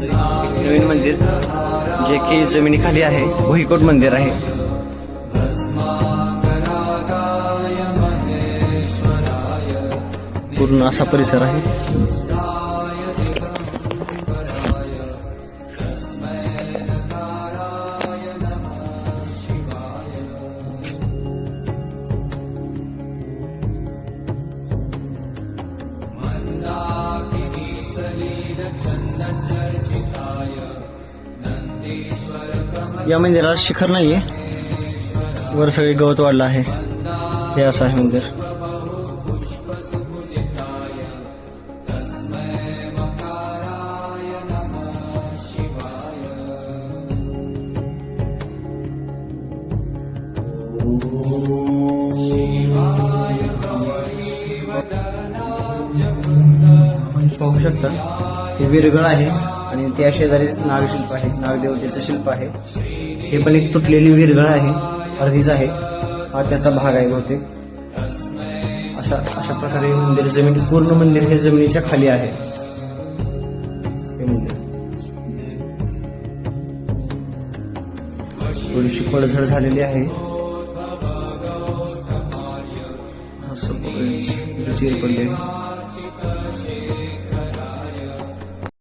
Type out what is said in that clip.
नवीन मंदिर जे कि की जमिनीखाली आहे भुईकोट मंदिर आहे. पूर्ण असा परिसर आहे. या मंदिराला शिखर नाहीये. वर सगळे गवत वाढलं हे मंदिर. पाहू शकता हे आणि त्या शेजारीच नागशिल्प आहे नागदेवतेचं शिल्प आहे. हे पण एक तुटलेली विरघळ आहे अर्धीच आहे. हा त्याचा भाग आहे बहुतेक. अशा अशा प्रकारे मंदिर जमीन पूर्ण मंदिर हे जमिनीच्या खाली आहे. हे मंदिर. थोडीशी पडझड झालेली आहे. असं